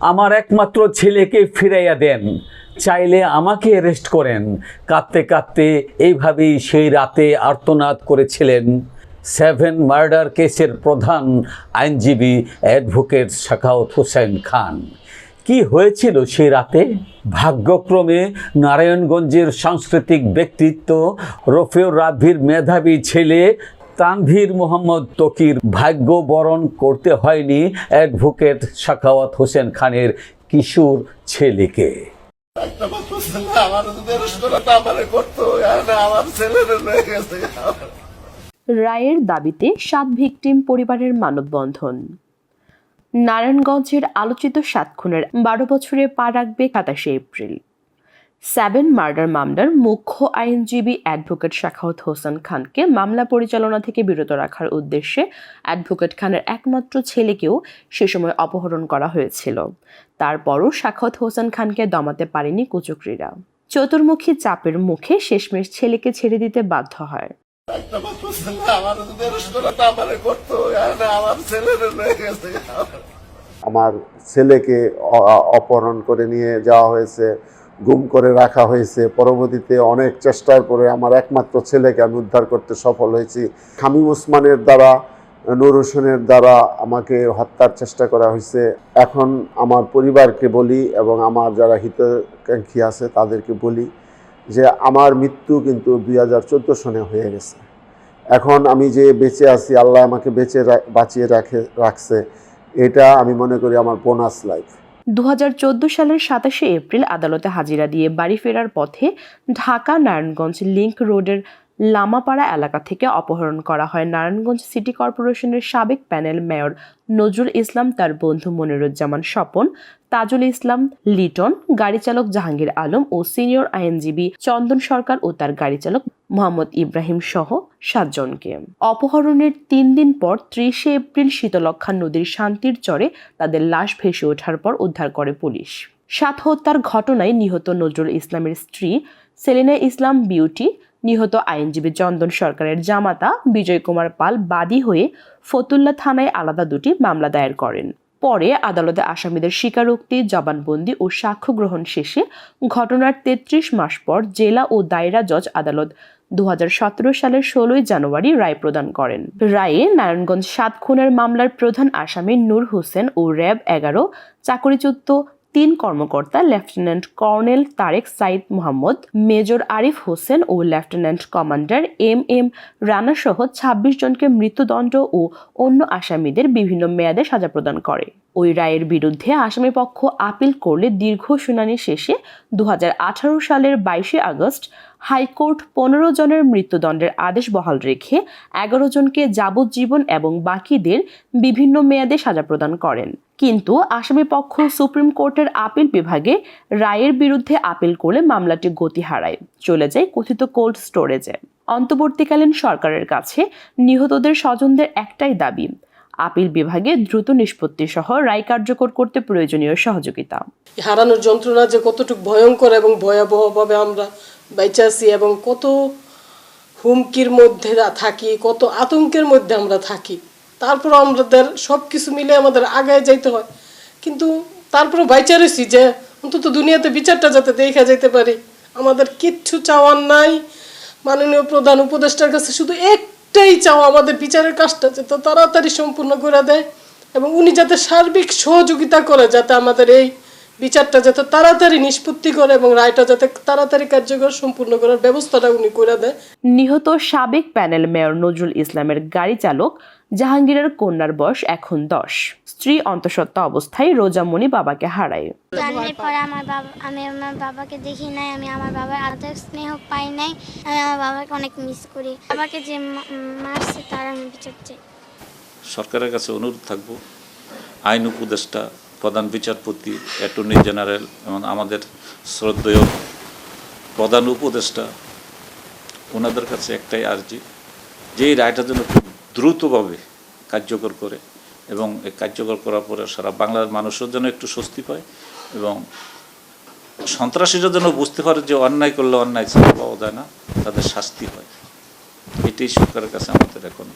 আমার একমাত্র ছেলেকে ফিরাইয়া দেন। চাইলে আমাকে অ্যারেস্ট করেন। কাঁদতে কাঁদতে এইভাবেই সেই রাতে আর্তনাদ করেছিলেন। সেভেন মার্ডার কেসের প্রধান আইনজীবী অ্যাডভোকেট শাখাওয়াত হোসেন খান। কি হয়েছিল সেই রাতে? ভাগ্যক্রমে নারায়ণগঞ্জের সাংস্কৃতিক ব্যক্তিত্ব রফিউর রাভির মেধাবী ছেলে তানভীর মোহাম্মদ তকির ভাগ্য বরণ করতে হয়নি অ্যাডভোকেট শাখাওয়াত হোসেন খানের কিশোর ছেলেকে। রায়ের দাবিতে সাত ভিকটিম পরিবারের মানববন্ধন। নারায়ণগঞ্জের আলোচিত সাত খুনের বারো বছরে পা রাখবে সাতাশে এপ্রিল। সেভেন মার্ডার মামলার মুখ্য আইনজীবী অ্যাডভোকেট শাখাওয়াত হোসেন খানকে মামলা পরিচালনা থেকে বিরত রাখার উদ্দেশ্যে অ্যাডভোকেট খানের একমাত্র ছেলেকেও সে সময় অপহরণ করা হয়েছিল। তারপরও শাখাওয়াত হোসেন খানকে দমাতে পারেনি কুচক্রীরা। চতুর্মুখী চাপের মুখে শেষমেশ ছেলেকে ছেড়ে দিতে বাধ্য হয়। আমার ছেলেকে অপহরণ করে নিয়ে যাওয়া হয়েছে। গুম করে রাখা হয়েছে। পরবর্তীতে অনেক চেষ্টার পরে আমার একমাত্র ছেলেকে আমি উদ্ধার করতে সফল হয়েছি। খামিম ওসমানের দ্বারা, নূর হোসেনের দ্বারা আমাকে হত্যার চেষ্টা করা হয়েছে। এখন আমার পরিবারকে বলি এবং আমার যারা হিতাকাঙ্ক্ষী আছে তাদেরকে বলি যে আমার মৃত্যু কিন্তু দুই হাজার চোদ্দ সনে হয়ে গেছে। এখন আমি যে বেঁচে আছি, আল্লাহ আমাকে বেঁচে বাঁচিয়ে রাখে, রাখছে, এটা আমি মনে করি আমার বোনাস লাইফ দু হাজার চৌদ্দ সালের সাতাশে এপ্রিল আদালতে হাজিরা দিয়ে বাড়ি ফেরার পথে ঢাকা নারায়ণগঞ্জ লিংক রোডের লামাপাড়া এলাকা থেকে অপহরণ করা হয়। নারায়ণগঞ্জ সিটি কর্পোরেশনের সাবেক প্যানেল মেয়র নজরুল ইসলাম, তার বন্ধু মনিরুজ্জামান স্বপন, তাজুল ইসলাম লিটন গাড়ি চালক জাহাঙ্গীর আলম ও সিনিয়র আইনজীবী চন্দন সরকার ও তার গাড়ি চালক মোহাম্মদ ইব্রাহিম সহ সাতজনকে। অপহরণের তিন দিন পর ত্রিশে এপ্রিল শীতলক্ষা নদীর শান্তির চরে তাদের লাশ ভেসে ওঠার পর উদ্ধার করে পুলিশ। সাত হত্যার ঘটনায় নিহত নজরুল ইসলামের স্ত্রী সেলিনা ইসলাম বিউটি নিহত আইনজীবী চন্দন সরকারের জামাতা বিজয় কুমার পাল বাদী হয়ে ফতুল্লা থানায় আলাদা দুটি মামলা দায়ের করেন। পরে আদালতে আসামিদের স্বীকারোক্তি, জবানবন্দি ও সাক্ষ্য গ্রহণ শেষে ঘটনার তেত্রিশ মাস পর জেলা ও দায়রা জজ আদালত দু হাজার সতেরো সালের ষোলোই জানুয়ারি রায় প্রদান করেন। রায়ে নারায়ণগঞ্জ সাত খুনের মামলার প্রধান আসামি নূর হোসেন ও র্যাব এগারো, চাকরিচ্যুত তিন কর্মকর্তা, lieutenant colonel Tareq Sayed Mohammad, major Arif Hossain ও lieutenant commander M M Rana সহ ছাব্বিশ জনকে মৃত্যুদণ্ড ও অন্য আসামিদের বিভিন্ন মেয়াদে সাজা প্রদান করে। ওই রায়ের বিরুদ্ধে আসামি পক্ষ আপিল করলে দীর্ঘ শুনানি শেষে দু হাজার আঠারো সালের বাইশে আগস্ট হাইকোর্ট পনেরো জনের মৃত্যুদণ্ডের আদেশ বহাল রেখে এগারো জনকে যাবজ্জীবন এবং বাকিদের বিভিন্ন মেয়াদে সাজা প্রদান করেন। কিন্তু আসামি পক্ষ সুপ্রিম কোর্টের আপিল বিভাগে রায়ের বিরুদ্ধে আপিল করলে মামলাটি গতি হারায়। চলে যায় কথিত কোল্ড স্টোরেজে। অন্তর্বর্তীকালীন সরকারের কাছে নিহতদের স্বজনদের একটাই দাবি, আপিল বিভাগে দ্রুত নিষ্পত্তি সহ রায় কার্যকর করতে প্রয়োজনীয় সহযোগিতা। হারানোর যন্ত্রণা যে কতটুকু ভয়ঙ্কর এবং ভয়াবহভাবে আমরা বেঁচে এবং কত হুমকির মধ্যে থাকি, কত আতঙ্কের মধ্যে আমরা থাকি তারপর আমাদের সব কিছু মিলে আমাদের আগায় যাইতে হয়। কিন্তু তারপরে বাইচা রয়েছি যে অন্তত দুনিয়াতে বিচারটা যাতে দেখা যাইতে পারি। আমাদের কিচ্ছু চাওয়ার নাই। মাননীয় প্রধান উপদেষ্টার কাছে শুধু একটাই চাওয়া আমাদের বিচারের কাজটা, যাতে তাড়াতাড়ি সম্পূর্ণ করে দেয় এবং উনি যাতে সার্বিক সহযোগিতা করে, যাতে আমাদের এই বিচারটা যাতে তাড়াতাড়ি নিষ্পত্তি করে এবং রায়টা যাতে তাড়াতাড়ি কার্যকর সম্পূর্ণ করার ব্যবস্থাটা উনি করে দেয়। নিহত সাবেক প্যানেল মেয়র নজরুল ইসলামের গাড়ি চালক জাহাঙ্গীরের কন্যার বয়স এখন দশ। স্ত্রী অন্তঃসত্ত্বা অবস্থায় রোজামণি বাবাকে হারায়। জন্মের পরে আমার বাবা আমি আমার বাবাকে দেখি নাই আমি আমার বাবার আলাদা স্নেহ পাই নাই আমি আমার বাবাকে অনেক মিস করি। বাবাকে যে মা- মারছে তার আমি বিচার চাই। সরকারের কাছে অনুরোধ থাকব আইন উপদেষ্টা প্রধান বিচারপতি অ্যাটর্নি জেনারেল এবং আমাদের শ্রদ্ধেয় প্রধান উপদেষ্টা, ওনাদের কাছে একটাই আর্জি, যে এই রায়টা যেন খুব দ্রুতভাবে কার্যকর করে এবং এই কার্যকর করার পরে সারা বাংলার মানুষের জন্য একটু স্বস্তি পায় এবং সন্ত্রাসীরা যেন বুঝতে পারে যে অন্যায় করলে অন্যায় ছাড়া পাওয়া যায় না, তাদের শাস্তি হয়। এটাই সরকারের কাছে আমাদের এখন।